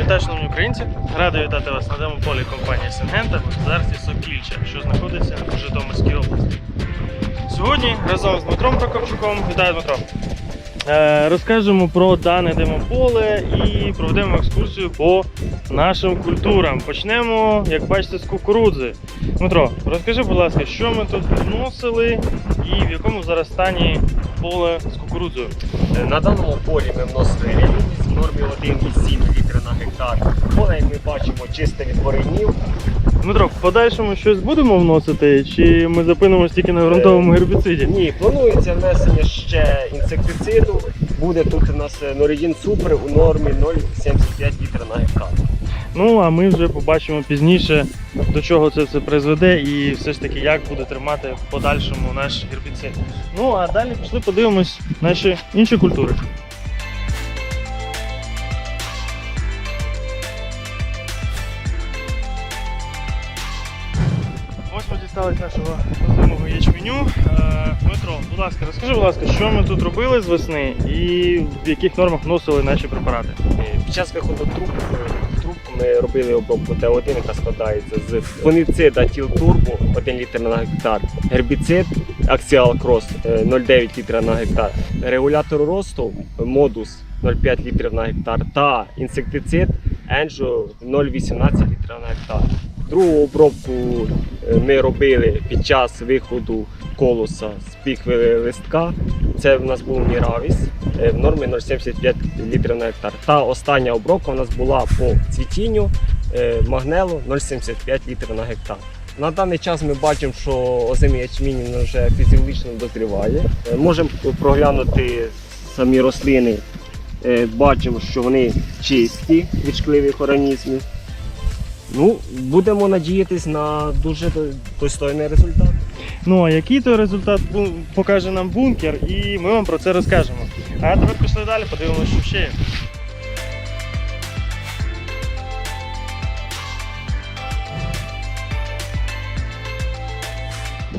Вітаю, шановні українці! Радий вітати вас на демополі компанії Сингента в господарстві Сокільча, що знаходиться в Житомирській області. Сьогодні разом з Дмитром Прокопчуком, вітаю Дмитро! Е, Розкажемо про дане демополе і проведемо екскурсію по нашим культурам. Почнемо, як бачите, з кукурудзи. Дмитро, розкажи, будь ласка, що ми тут вносили і в якому зараз стані поле з кукурудзою. Е, На даному полі ми вносили рівність в нормі 1,7 бачимо, чисте від коренів. Дмитро, в подальшому щось будемо вносити, чи ми зупинимось тільки на ґрунтовому гербіциді? Ні, планується внесення ще інсектициду. Буде тут у нас е, Норідін Супер у нормі 0,75 літра на гектар. Ну а ми вже побачимо пізніше, до чого це все призведе, і все ж таки як буде тримати в подальшому наш гербіцид. Ну а далі пішли подивимось наші інші культури. Ми дістались нашого зимового ячменю. Е, Дмитро, будь ласка, розкажи, будь ласка, що ми тут робили з весни і в яких нормах вносили наші препарати. Е, Під час виходу труб, е, труб ми робили обробку Т1, яка складається з фуніцида Тіл Турбо 1 літр на гектар, гербіцид Cross е, 0,9 літра на гектар, регулятор росту Modus 0,5 літрів на гектар та інсектицид Enjo 0,18 літра на гектар. Другу обробку е, ми робили під час виходу колоса з піхви листка. Це в нас був Міравіс е, в нормі 0,75 літрів на гектар. Та остання обробка у нас була по цвітінню е, магнелу 0,75 літрів на гектар. На даний час ми бачимо, що озимий ячмінь вже фізіологічно дозріває. Можемо проглянути самі рослини. Бачимо, що вони чисті від шкливих організмів. Ну, будемо надіятись на дуже достойний результат. Ну а який той результат покаже нам бункер, і ми вам про це розкажемо. А тепер пішли далі, подивимося, що ще є.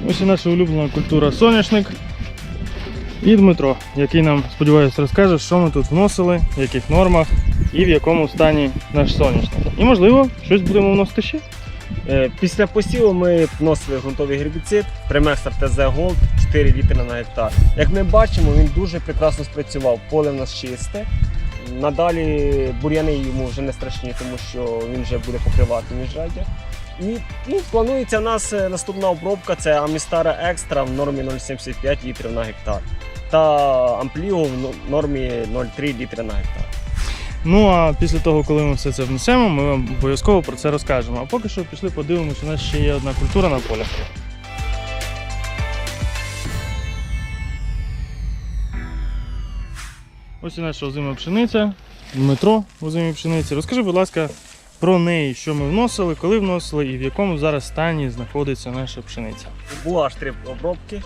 Ось і наша улюблена культура соняшник. І Дмитро, який нам, сподіваюся, розкаже, що ми тут вносили, в яких нормах і в якому стані наш соняшник. І можливо, щось будемо вносити ще. Е, Після посіву ми вносили ґрунтовий гербіцид Примекстер ТЗ Gold 4 літри на гектар. Як ми бачимо, він дуже прекрасно спрацював. Поле в нас чисте. Надалі бур'яни йому вже не страшні, тому що він вже буде покривати міжряддя. І ну, планується у нас е, наступна обробка це Амістара Екстра в нормі 0,75 літрів на гектар. Та Ампліо в нормі 0,3 літри на гектар. Ну а після того, коли ми все це внесемо, ми вам обов'язково про це розкажемо. А поки що пішли подивимося, у нас ще є одна культура на полі. Ось і наша озима пшениця, Дмитро в озимій пшениці. Розкажи, будь ласка, про неї, що ми вносили, коли вносили і в якому зараз стані знаходиться наша пшениця. Було аж три обробки.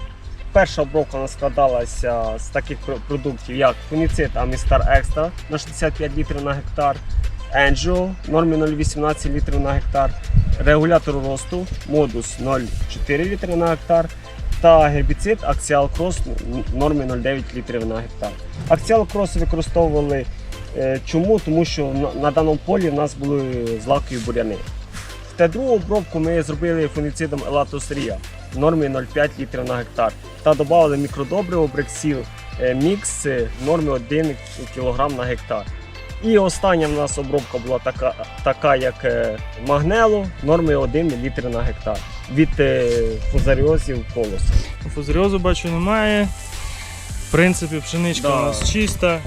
Перша обробка складалася з таких продуктів, як фуніцид Амістар Екстра на 65 літрів на гектар, Енджо нормі 0,18 літрів на гектар, регулятор росту Модус 0,4 літри на гектар та гербіцид Axial Cross нормі 0,9 літрів на гектар. Axial Cross використовували е, чому? Тому що на, даному полі в нас були злакові буряни. Та другу обробку ми зробили фуніцидом Ria в нормі 0,5 літрів на гектар. Та додали мікродобриво Брексіл е, мікс нормі 1 кг на гектар. І остання в нас обробка була така, така як е, магнело в 1 літр на гектар від е, фузаріозів колосу. Фузаріозу бачу немає. В принципі, пшеничка Да. у нас чиста.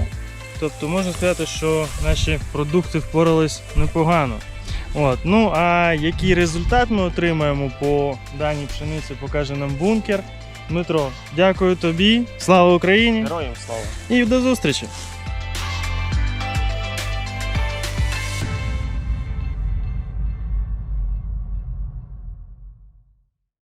Тобто можна сказати, що наші продукти впорались непогано. От. Ну а який результат ми отримаємо по даній пшениці, покаже нам бункер. Дмитро, дякую тобі, слава Україні Героям слава! і до зустрічі!